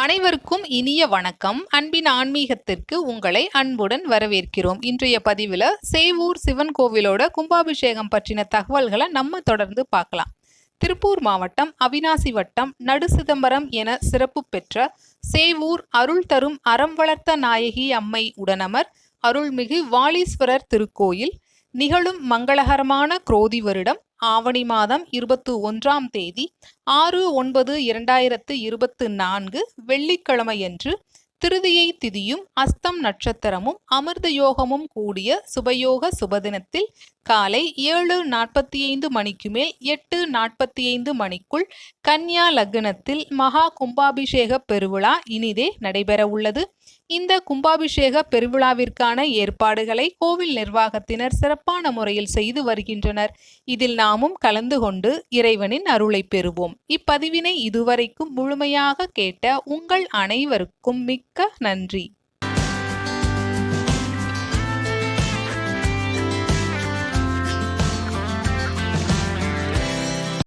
அனைவருக்கும் இனிய வணக்கம். அன்பின் ஆன்மீகத்திற்கு உங்களை அன்புடன் வரவேற்கிறோம். இன்றைய பதிவில் சேவூர் சிவன் கோவிலோட கும்பாபிஷேகம் பற்றின தகவல்களை நம்ம தொடர்ந்து பார்க்கலாம். திருப்பூர் மாவட்டம் அவினாசி வட்டம் நடு சிதம்பரம் என சிறப்பு பெற்ற சேவூர் அருள் தரும் அறம் வளர்த்த நாயகி அம்மை உடனமர் அருள்மிகு வாலீஸ்வரர் திருக்கோயில் நிகழும் மங்களகரமான குரோதி வருடம் ஆவணி மாதம் இருபத்து ஒன்றாம் தேதி ஆறு ஒன்பது இரண்டாயிரத்து இருபத்து நான்கு வெள்ளிக்கிழமையன்று திருதியை திதியும் அஸ்தம் நட்சத்திரமும் அமிர்த யோகமும் கூடிய சுபயோக சுபதினத்தில் காலை ஏழு நாற்பத்தி ஐந்து மணிக்கு மேல் எட்டு நாற்பத்தி ஐந்து மணிக்குள் கன்யா லக்னத்தில் மகா கும்பாபிஷேக பெருவிழா இனிதே நடைபெற உள்ளது இந்த கும்பாபிஷேக பெருவிழாவிற்கான ஏற்பாடுகளை கோவில் நிர்வாகத்தினர் சிறப்பான முறையில் செய்து வருகின்றனர். இதில் நாமும் கலந்து கொண்டு இறைவனின் அருளை பெறுவோம். இப்பதிவினை இதுவரைக்கும் முழுமையாக கேட்ட உங்கள் அனைவருக்கும் மிக்க நன்றி.